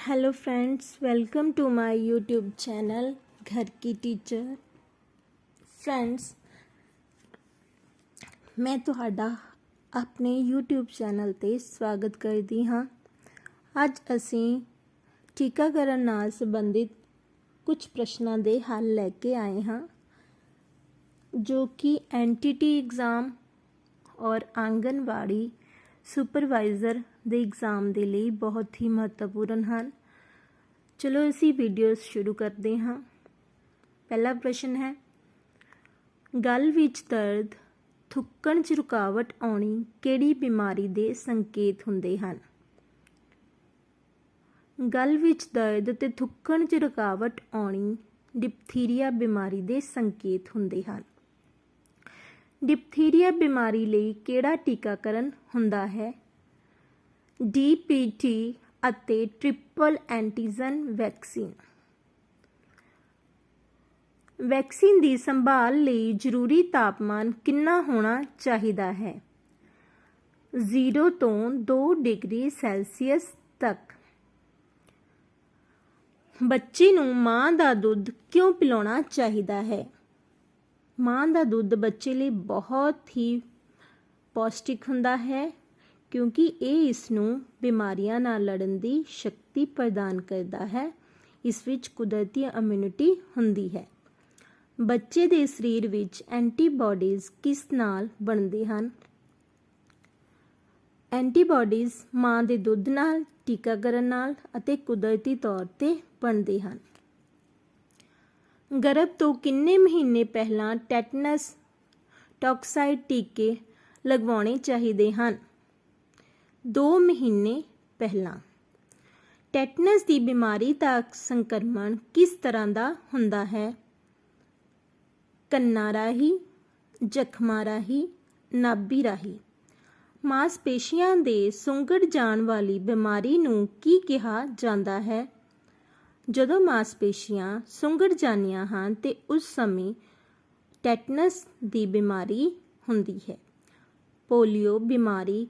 Hello friends welcome to my YouTube channel घर की teacher friends मैं थोड़ा तो अपने यूट्यूब चैनल पर स्वागत करती हाँ। अज असी टीकाकरण संबंधित कुछ प्रश्नों के हल लेके आए हाँ जो कि एंटिटी एग्ज़ाम और आंगनवाड़ी ਸੁਪਰਵਾਈਜ਼ਰ ਦੇ ਐਗਜ਼ਾਮ ਦੇ ਲਈ ਬਹੁਤ ਹੀ ਮਹੱਤਵਪੂਰਨ ਹਨ। ਚਲੋ ਅਸੀਂ ਵੀਡੀਓ ਸ਼ੁਰੂ ਕਰਦੇ ਹਾਂ। ਪਹਿਲਾ ਪ੍ਰਸ਼ਨ ਹੈ, ਗਲ ਵਿੱਚ ਦਰਦ, ਥੁੱਕਣ 'ਚ ਰੁਕਾਵਟ ਆਉਣੀ ਕਿਹੜੀ ਬਿਮਾਰੀ ਦੇ ਸੰਕੇਤ ਹੁੰਦੇ ਹਨ? ਗਲ ਵਿੱਚ ਦਰਦ ਤੇ ਥੁੱਕਣ 'ਚ ਰੁਕਾਵਟ ਆਉਣੀ ਡਿਪਥੀਰੀਆ ਬਿਮਾਰੀ ਦੇ ਸੰਕੇਤ ਹੁੰਦੇ ਹਨ। ਡਿਪਥੀਰੀਆ ਬਿਮਾਰੀ ਲਈ ਕਿਹੜਾ ਟੀਕਾਕਰਨ ਹੁੰਦਾ ਹੈ? ਡੀਪੀਟੀ ਅਤੇ ਟ੍ਰਿਪਲ ਐਂਟੀਜਨ ਵੈਕਸੀਨ। ਵੈਕਸੀਨ ਦੀ ਸੰਭਾਲ ਲਈ ਜ਼ਰੂਰੀ ਤਾਪਮਾਨ ਕਿੰਨਾ ਹੋਣਾ ਚਾਹੀਦਾ ਹੈ? 0 ਤੋਂ 2 ਡਿਗਰੀ ਸੈਲਸੀਅਸ ਤੱਕ। ਬੱਚੇ ਨੂੰ ਮਾਂ ਦਾ ਦੁੱਧ ਕਿਉਂ ਪਿਲਾਉਣਾ ਚਾਹੀਦਾ ਹੈ? ਮਾਂ ਦਾ ਦੁੱਧ ਬੱਚੇ ਲਈ ਬਹੁਤ ਹੀ ਪੌਸ਼ਟਿਕ ਹੁੰਦਾ ਹੈ, ਕਿਉਂਕਿ ਇਹ ਇਸ ਨੂੰ ਬਿਮਾਰੀਆਂ ਨਾਲ ਲੜਨ ਦੀ ਸ਼ਕਤੀ ਪ੍ਰਦਾਨ ਕਰਦਾ ਹੈ। ਇਸ ਵਿੱਚ ਕੁਦਰਤੀ ਇਮਿਊਨਿਟੀ ਹੁੰਦੀ ਹੈ। ਬੱਚੇ ਦੇ ਸਰੀਰ ਵਿੱਚ ਐਂਟੀਬਾਡੀਜ਼ ਕਿਸ ਨਾਲ ਬਣਦੇ ਹਨ? ਐਂਟੀਬਾਡੀਜ਼ ਮਾਂ ਦੇ ਦੁੱਧ ਨਾਲ, ਟੀਕਾਕਰਨ ਨਾਲ ਅਤੇ ਕੁਦਰਤੀ ਤੌਰ ਤੇ ਬਣਦੇ ਹਨ। ਗਰਭ ਤੋਂ ਕਿੰਨੇ ਮਹੀਨੇ ਪਹਿਲਾਂ ਟੈਟਨਸ ਟੌਕਸਾਈਡ ਟੀਕੇ ਲਗਵਾਉਣੇ ਚਾਹੀਦੇ ਹਨ? 2 ਮਹੀਨੇ ਪਹਿਲਾਂ। ਟੈਟਨਸ ਦੀ ਬਿਮਾਰੀ ਦਾ ਸੰਕਰਮਣ ਕਿਸ ਤਰ੍ਹਾਂ ਦਾ ਹੁੰਦਾ ਹੈ? ਕੰਨਾਂ ਰਾਹੀਂ, ਜ਼ਖਮਾਂ ਰਾਹੀਂ, ਨਾਭੀ ਰਾਹੀਂ। ਮਾਸਪੇਸ਼ੀਆਂ ਦੇ ਸੁੰਗੜ ਜਾਣ ਵਾਲੀ ਬਿਮਾਰੀ ਨੂੰ ਕੀ ਕਿਹਾ ਜਾਂਦਾ ਹੈ? ਜਦੋਂ ਮਾਸਪੇਸ਼ੀਆਂ ਸੁੰਗੜ ਜਾਂਦੀਆਂ ਹਨ ਤੇ ਉਸ ਸਮੇਂ ਟੈਟਨਸ ਦੀ ਬਿਮਾਰੀ ਹੁੰਦੀ ਹੈ। ਪੋਲੀਓ ਬਿਮਾਰੀ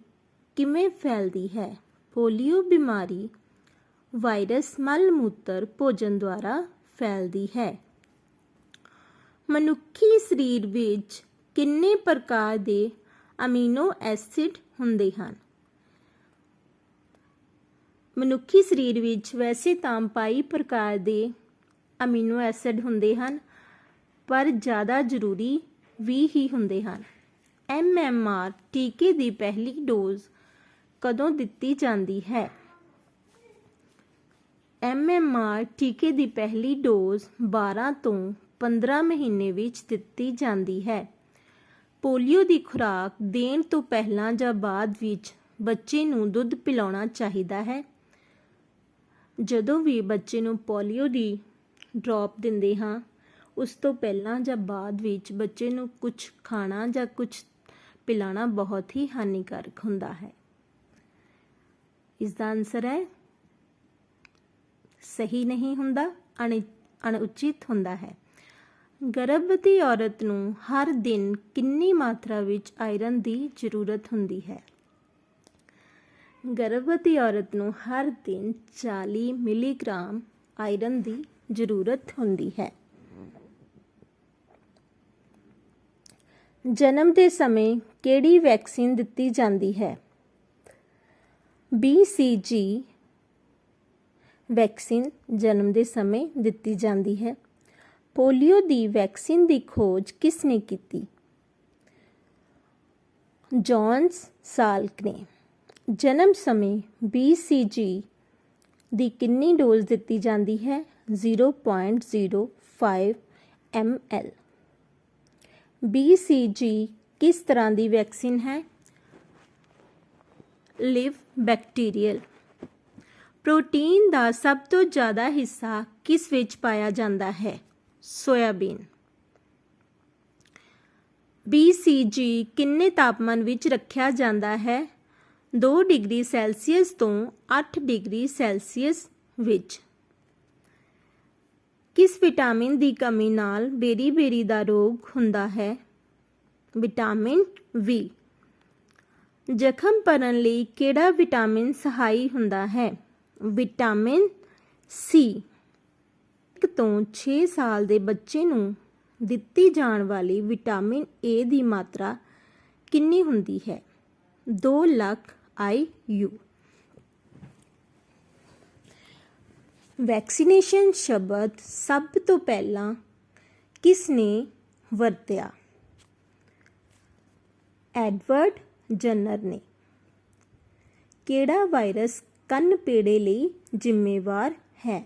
ਕਿਵੇਂ ਫੈਲਦੀ ਹੈ? ਪੋਲੀਓ ਬਿਮਾਰੀ ਵਾਇਰਸ ਮਲ ਮੂਤਰ ਭੋਜਨ ਦੁਆਰਾ ਫੈਲਦੀ ਹੈ। ਮਨੁੱਖੀ ਸਰੀਰ ਵਿੱਚ ਕਿੰਨੇ ਪ੍ਰਕਾਰ ਦੇ ਅਮੀਨੋ ਐਸਿਡ ਹੁੰਦੇ ਹਨ? ਮਨੁੱਖੀ ਸਰੀਰ ਵਿੱਚ ਵੈਸੇ ਤਾਂ ਪਾਈ ਪ੍ਰਕਾਰ ਦੇ ਅਮੀਨੋ ਐਸਿਡ ਹੁੰਦੇ ਹਨ, ਪਰ ਜ਼ਿਆਦਾ ਜ਼ਰੂਰੀ ਵੀ ਹੀ ਹੁੰਦੇ ਹਨ। ਐਮਐਮਆਰ ਟੀਕੇ ਦੀ ਪਹਿਲੀ ਡੋਜ਼ ਕਦੋਂ ਦਿੱਤੀ ਜਾਂਦੀ ਹੈ? ਐਮਐਮਆਰ ਟੀਕੇ ਦੀ ਪਹਿਲੀ ਡੋਜ਼ 12 ਤੋਂ 15 ਮਹੀਨੇ ਵਿੱਚ ਦਿੱਤੀ ਜਾਂਦੀ ਹੈ। ਪੋਲੀਓ ਦੀ ਖੁਰਾਕ ਦੇਣ ਤੋਂ ਪਹਿਲਾਂ ਜਾਂ ਬਾਅਦ ਵਿੱਚ ਬੱਚੇ ਨੂੰ ਦੁੱਧ ਪਿਲਾਉਣਾ ਚਾਹੀਦਾ ਹੈ। ਜਦੋਂ ਵੀ ਬੱਚੇ ਨੂੰ ਪੋਲੀਓ ਦੀ ਡ੍ਰੌਪ ਦਿੰਦੇ ਹਾਂ, ਉਸ ਤੋਂ ਪਹਿਲਾਂ ਜਾਂ ਬਾਅਦ ਵਿੱਚ ਬੱਚੇ ਨੂੰ ਕੁਝ ਖਾਣਾ ਜਾਂ ਕੁਝ ਪਿਲਾਣਾ ਬਹੁਤ ਹੀ ਹਾਨੀਕਾਰਕ ਹੁੰਦਾ ਹੈ। ਇਸ ਦਾ ਆਨਸਰ ਹੈ, ਸਹੀ ਨਹੀਂ ਹੁੰਦਾ ਅਣਉਚਿਤ ਹੁੰਦਾ ਹੈ। ਗਰਭਵਤੀ ਔਰਤ ਨੂੰ ਹਰ ਦਿਨ ਕਿੰਨੀ ਮਾਤਰਾ ਵਿੱਚ ਆਇਰਨ ਦੀ ਜ਼ਰੂਰਤ ਹੁੰਦੀ ਹੈ? ਗਰਭਵਤੀ ਔਰਤ ਨੂੰ ਹਰ ਦਿਨ 40 ਮਿਲੀਗ੍ਰਾਮ ਆਇਰਨ ਦੀ ਜ਼ਰੂਰਤ ਹੁੰਦੀ ਹੈ। ਜਨਮ ਦੇ ਸਮੇਂ ਕਿਹੜੀ ਵੈਕਸੀਨ ਦਿੱਤੀ ਜਾਂਦੀ ਹੈ? BCG ਵੈਕਸੀਨ ਜਨਮ ਦੇ ਸਮੇਂ ਦਿੱਤੀ ਜਾਂਦੀ ਹੈ। ਪੋਲੀਓ ਦੀ ਵੈਕਸੀਨ ਦੀ ਖੋਜ ਕਿਸ ਨੇ ਕੀਤੀ? ਜੌਨਸ ਸਾਲਕ ਨੇ। ਜਨਮ ਸਮੇਂ BCG ਦੀ ਕਿੰਨੀ ਡੋਜ਼ ਦਿੱਤੀ ਜਾਂਦੀ ਹੈ? 0.05 ml. BCG ਕਿਸ ਤਰ੍ਹਾਂ ਦੀ ਵੈਕਸੀਨ ਹੈ? ਲਿਵ ਬੈਕਟੀਰੀਅਲ। ਪ੍ਰੋਟੀਨ ਦਾ ਸਭ ਤੋਂ ਜ਼ਿਆਦਾ ਹਿੱਸਾ ਕਿਸ ਵਿੱਚ ਪਾਇਆ ਜਾਂਦਾ ਹੈ? ਸੋਇਆਬੀਨ। BCG ਕਿੰਨੇ ਤਾਪਮਾਨ ਵਿੱਚ ਰੱਖਿਆ ਜਾਂਦਾ ਹੈ? 2 ਡਿਗਰੀ ਸੈਲਸੀਅਸ ਤੋਂ 8 ਡਿਗਰੀ ਸੈਲਸੀਅਸ ਵਿੱਚ। ਕਿਸ ਵਿਟਾਮਿਨ ਦੀ ਕਮੀ ਨਾਲ ਬੇਰੀ-ਬੇਰੀ ਦਾ ਰੋਗ ਹੁੰਦਾ ਹੈ? ਵਿਟਾਮਿਨ ਵੀ। ਜ਼ਖਮ ਭਰਨ ਲਈ ਕਿਹੜਾ ਵਿਟਾਮਿਨ ਸਹਾਈ ਹੁੰਦਾ ਹੈ? Vitamin C. ਇੱਕ ਤੋਂ 6 ਸਾਲ ਦੇ ਬੱਚੇ ਨੂੰ ਦਿੱਤੀ ਜਾਣ ਵਾਲੀ ਵਿਟਾਮਿਨ ਏ ਦੀ ਮਾਤਰਾ ਕਿੰਨੀ ਹੁੰਦੀ ਹੈ? 2 ਲੱਖ ਆਈਯੂ ਵੈਕਸੀਨੇਸ਼ਨ ਸ਼ਬਦ ਸਭ ਤੋਂ ਪਹਿਲਾਂ ਕਿਸ ਨੇ ਵਰਤਿਆ ਐਡਵਰਡ ਜਨਰ ਨੇ ਕਿਹੜਾ ਵਾਇਰਸ ਕੰਨ ਪੇੜੇ ਲਈ ਜ਼ਿੰਮੇਵਾਰ ਹੈ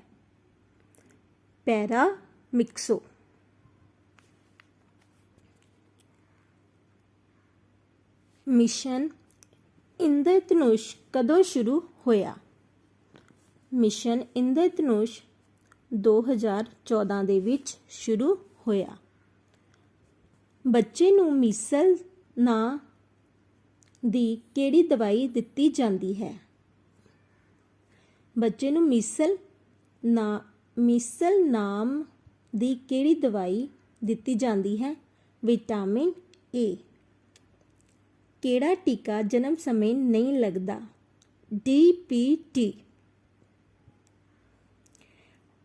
ਪੈਰਾ ਮਿਕਸੋ ਮਿਸ਼ਨ ਇੰਦਰਧਨੁਸ਼ ਕਦੋਂ ਸ਼ੁਰੂ ਹੋਇਆ? ਮਿਸ਼ਨ ਇੰਦਰਧਨੁਸ਼ 2014 ਦੇ ਵਿੱਚ ਸ਼ੁਰੂ ਹੋਇਆ। ਬੱਚੇ ਨੂੰ ਮਿਸਲ ਨਾਂ ਦੀ ਕਿਹੜੀ ਦਵਾਈ ਦਿੱਤੀ ਜਾਂਦੀ ਹੈ? ਬੱਚੇ ਨੂੰ ਮਿਸਲ ਨਾ, ਮਿਸਲ ਨਾਮ ਦੀ ਕਿਹੜੀ ਦਵਾਈ ਦਿੱਤੀ ਜਾਂਦੀ ਹੈ? ਵਿਟਾਮਿਨ ਏ ਕਿਹੜਾ ਟੀਕਾ ਜਨਮ ਸਮੇਂ ਨਹੀਂ ਲੱਗਦਾ? ਡੀਪੀਟੀ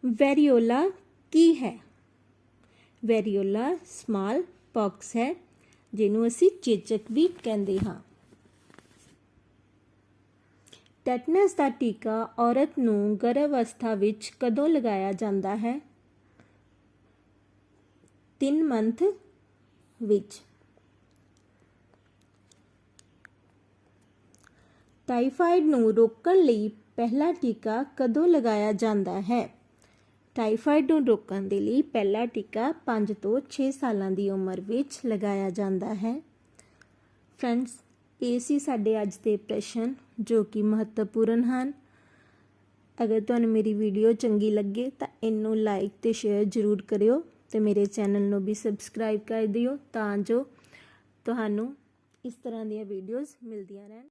ਵੈਰੀਓਲਾ ਕੀ ਹੈ? ਵੈਰੀਓਲਾ ਸਮਾਲ ਪੌਕਸ ਹੈ, ਜਿਹਨੂੰ ਅਸੀਂ ਚੇਚਕ ਵੀ ਕਹਿੰਦੇ ਹਾਂ। ਟੈਟਨਸ ਦਾ ਟੀਕਾ ਔਰਤ ਨੂੰ ਗਰਭ ਅਵਸਥਾ ਵਿੱਚ ਕਦੋਂ ਲਗਾਇਆ ਜਾਂਦਾ ਹੈ? 3 ਮੰਥ ਵਿੱਚ। ਟਾਈਫਾਈਡ ਨੂੰ ਰੋਕਣ ਲਈ ਪਹਿਲਾ ਟੀਕਾ ਕਦੋਂ ਲਗਾਇਆ ਜਾਂਦਾ ਹੈ? ਟਾਈਫਾਈਡ ਨੂੰ ਰੋਕਣ ਦੇ ਲਈ ਪਹਿਲਾ ਟੀਕਾ 5 ਤੋਂ 6 ਸਾਲਾਂ ਦੀ ਉਮਰ ਵਿੱਚ ਲਗਾਇਆ ਜਾਂਦਾ ਹੈ। ਫਰੈਂਡਸ, ਇਹ ਸੀ ਸਾਡੇ ਅੱਜ ਦੇ ਪ੍ਰਸ਼ਨ ਜੋ ਕਿ ਮਹੱਤਵਪੂਰਨ ਹਨ। ਅਗਰ ਤੁਹਾਨੂੰ ਮੇਰੀ ਵੀਡੀਓ ਚੰਗੀ ਲੱਗੇ ਤਾਂ ਇਹਨੂੰ ਲਾਈਕ ਤੇ ਸ਼ੇਅਰ ਜ਼ਰੂਰ ਕਰਿਓ ਤੇ ਮੇਰੇ ਚੈਨਲ ਨੂੰ ਵੀ ਸਬਸਕ੍ਰਾਈਬ ਕਰ ਦਿਓ ਤਾਂ ਜੋ ਤੁਹਾਨੂੰ ਇਸ ਤਰ੍ਹਾਂ ਦੀਆਂ ਵੀਡੀਓਜ਼ ਮਿਲਦੀਆਂ ਰਹਿਣ।